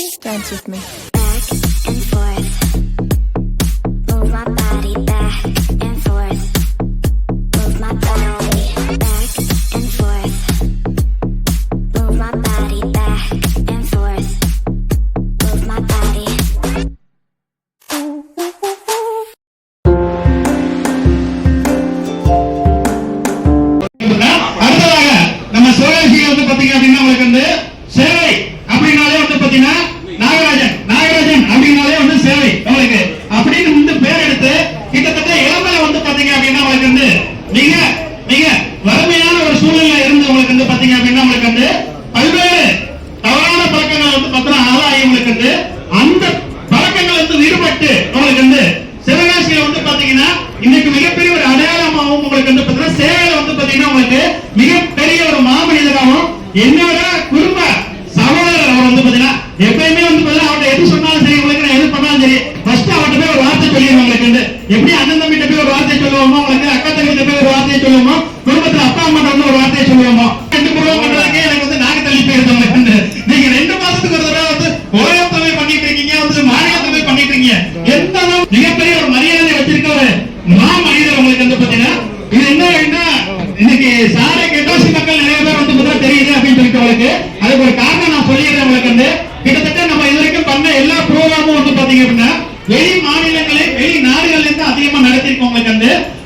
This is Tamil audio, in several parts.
Dance with me. back and forth. Move my body back and forth. Move my body back and forth. Move my body back and forth. Move my body. அடுத்ததாக நம்ம சிவகாசியில வந்து பாத்தீங்க அப்படின்னா உங்களுக்கு வந்து பாத்தீங்க அப்படின்னா உங்களுக்கு வந்து மிக மிக வறுமையான ஒரு சூழ்நிலை இருந்து உங்களுக்கு வந்து பாத்தீங்க அப்படின்னா உங்களுக்கு வந்து பல்வேறு தவறான பழக்கங்கள் வந்து பாத்தீங்கன்னா ஆளாகி உங்களுக்கு வந்து அந்த பழக்கங்கள் வந்து விடுபட்டு உங்களுக்கு வந்து சிவகாசியில வந்து பாத்தீங்கன்னா இன்னைக்கு மிகப்பெரிய ஒரு அடையாளமாகவும் உங்களுக்கு வந்து பாத்தீங்கன்னா சேவையில வந்து பாத்தீங்கன்னா உங்களுக்கு மிகப்பெரிய ஒரு மாமனிதராகவும் என்னோட குடும்ப சகோதரர் அவர் வந்து பாத்தீங்கன்னா எப்பயுமே வந்து பாத்தீங்கன்னா அவர்கிட்ட எது சொன்னாலும் சரி உங்களுக்கு நான் எது பண்ணாலும் சரி ஃபர்ஸ்ட் அவர்கிட்ட போய் ஒரு வார்த்தை சொல்லிடுவோம் உங்களுக்கு வந்து. எப்படி அண்ணன் தம்பிட்ட சொல்லுவோமா? உங்களுக்கு அக்கா தம்பிட்ட பேர் ஒரு வார்த்தையை சொல்லுவோமா? குடும்பத்துல அப்பா அம்மா வந்து ஒரு வார்த்தையை சொல்லுவோமா? ரெண்டு குடும்பம் பண்றதுக்கே எனக்கு வந்து நாக்கு தள்ளி போயிருது நீங்க ரெண்டு மாசத்துக்கு ஒரு தடவை வந்து ஓயத்தமை பண்ணிட்டு இருக்கீங்க வந்து மாநில மாநிலத்தமை பண்ணிட்டு இருக்கீங்க. எந்த அளவு மிகப்பெரிய ஒரு மரியாதை வச்சிருக்க ஒரு மா மனிதர் உங்களுக்கு வந்து பாத்தீங்கன்னா இது என்ன அப்படின்னா இன்னைக்கு சாரை கெட்டோசி மக்கள் நிறைய பேர் வந்து பார்த்தா தெரியுது அப்படின்னு சொல்லிட்டு உங்களுக்கு. அதுக்கு ஒரு காரணம் நான் சொல்லிடுறேன் உங்களுக்கு வந்து. கிட்டத்தட்ட நம்ம இது வரைக்கும் பண்ண எல்லா ப்ரோக்ராமும் வந்து பாத்தீங்க அப்படின்னா வெளி மாநிலங்களே வெளி நாடுகள்ல இருந்து அதிகமா நடத்திருக்கோங்க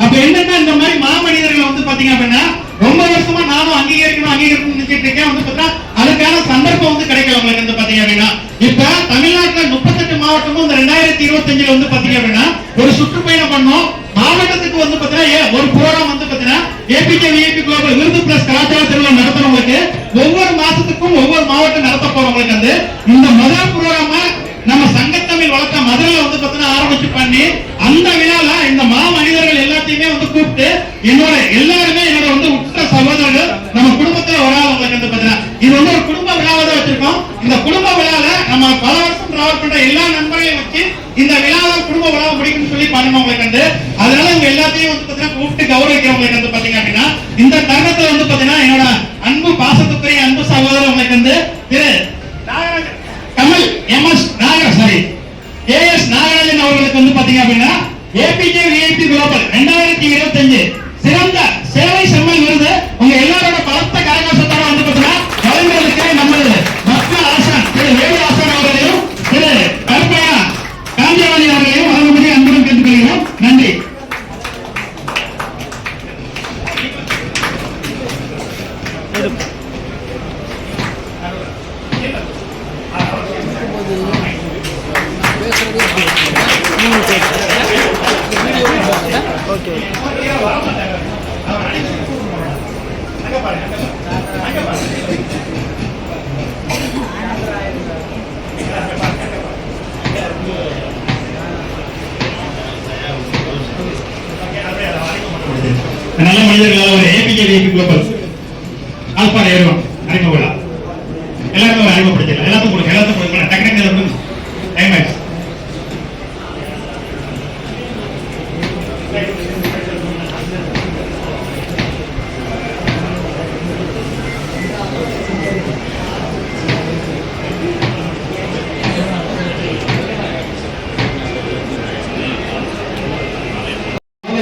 அப்ப என்னன்னா இந்த மாதிரி மாமனிதர்களை வந்து பாத்தீங்க அப்படின்னா ரொம்ப வருஷமா நானும் அங்கீகரிக்கணும் அங்கீகரிக்கணும் நினைச்சிட்டு இருக்கேன். வந்து பார்த்தா அதுக்கான சந்தர்ப்பம் வந்து கிடைக்கல உங்களுக்கு வந்து பாத்தீங்க அப்படின்னா. இப்ப தமிழ்நாட்டுல முப்பத்தெட்டு மாவட்டமும் இந்த ரெண்டாயிரத்தி இருபத்தி அஞ்சுல வந்து பாத்தீங்க அப்படின்னா ஒரு சுற்றுப்பயணம் பண்ணோம். மாவட்டத்துக்கு வந்து பாத்தீங்கன்னா ஒரு ப்ரோக்ராம் வந்து பாத்தீங்கன்னா ஏபிகே விஐபி குளோபல் விருது பிளஸ் கலாச்சார திருவிழா நடத்துறவங்களுக்கு ஒவ்வொரு மாசத்துக்கும் ஒவ்வொரு மாவட்டம் நடத்த போறவங்களுக்கு வந்து இந்த முதல் புரோகிராம நம்ம சங்கத்தமிழ் வழக்க மதுரையில வந்து பாத்தீங்கன்னா ஆரம்பிச்சு பண்ணி அந்த விழால இந்த மா மனிதர்கள் எல்லாத்தையுமே வந்து கூப்பிட்டு என்னோட எல்லாருமே என்னோட வந்து உற்ற சகோதரர்கள் நம்ம குடும்பத்துல ஒரு ஆள் உங்களுக்கு வந்து பாத்தீங்கன்னா இது வந்து ஒரு குடும்ப விழாவை தான் வச்சிருக்கோம் இந்த குடும்ப விழால நம்ம பல வருஷம் டிராவல் பண்ற எல்லா நண்பர்களையும் வச்சு இந்த விழாவை குடும்ப விழாவை முடிக்கணும்னு சொல்லி பண்ணணும் உங்களுக்கு வந்து அதனால இவங்க எல்லாத்தையும் வந்து பாத்தீங்கன்னா கூப்பிட்டு கௌரவிக்கிறவங்களுக்கு வந்து பாத்தீங்க அப்படின்னா. இந்த தருணத்துல வந்து பாத்தீங்கன்னா என்னோட அன்பு பாசத்துக்குரிய அன்பு சகோதரர் உங்களுக்கு வந்து Thiru Nagarajan. Kamal M S Nagaraj sorry A S Nagarajan அவர்களுக்கு வந்து பாத்தீங்க அப்படின்னா ஏபிஜே விஐபி குளோபல் ரெண்டாயிரத்தி இருபத்தி அஞ்சு சிறந்த நல்ல மனிதர்களாக ஒரு ஏபிஜே விஐபி குளோபல் ஆல்பா ஏறுவான்.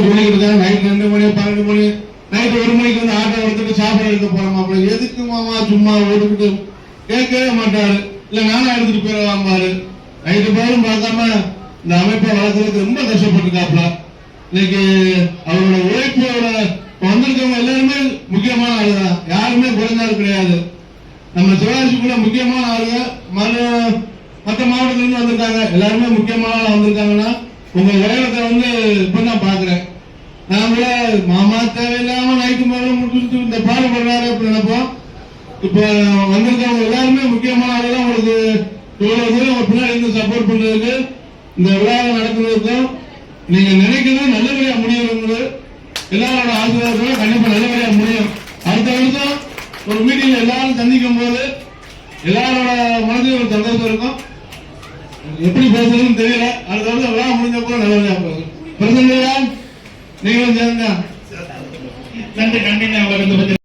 சொல்லிக்கிட்டு இருக்காங்க நைட் ரெண்டு மணி பன்னெண்டு மணி. நைட்டு ஒரு மணிக்கு வந்து ஆட்டோ எடுத்துட்டு சாப்பாடு எடுக்க போறோம் மாப்பிள்ள. எதுக்கு மாமா சும்மா ஓடிக்கிட்டு கேட்கவே மாட்டாரு. இல்ல நானும் எடுத்துட்டு போயிடலாம்பாரு நைட்டு போலும் பார்க்காம இந்த அமைப்பை வளர்க்கறதுக்கு ரொம்ப கஷ்டப்பட்டுருக்காப்ல இன்னைக்கு அவரோட உழைப்போட வந்திருக்கவங்க எல்லாருமே முக்கியமான ஆளுதான். யாருமே குறைந்த கிடையாது. நம்ம சிவகாசிக்குள்ள முக்கியமான ஆளுங்க. மறு மற்ற மாவட்டத்துல இருந்து வந்திருக்காங்க. எல்லாருமே முக்கியமான ஆளா வந்திருக்காங்கன்னா உங்க உலகத்தை வந்து இப்ப நான் பாக்குறேன் நான் கூட மாமா தேவையில்லாம நைட்டு மேல முடிச்சுட்டு இந்த பாடுபடுறாரு அப்படி நினைப்போம். இப்ப வந்திருக்கவங்க எல்லாருமே முக்கியமான ஆளுங்க உங்களுக்கு இவ்வளவு தூரம் உங்க பின்னாடி இருந்து சப்போர்ட் பண்றதுக்கு இந்த விழாவை நடத்துறதுக்கும் நீங்க நினைக்கிறது நல்லபடியா முடியணுங்கிறது எல்லாரோட ஆசீர்வாதத்தோட கண்டிப்பா நல்லபடியா முடியும். அடுத்த வருஷம் ஒரு மீட்டிங்ல எல்லாரும் சந்திக்கும் போது எல்லாரோட மனதிலும் ஒரு சந்தோஷம் இருக்கும். எப்படி பேசுறதுன்னு தெரியல. அடுத்த வருஷம் விழா முடிஞ்ச கூட நல்லபடியா பேசும் பிரசன்னையா? നിങ്ങൾ ഞാൻ രണ്ട് കണ്ണിനെ വരുന്നു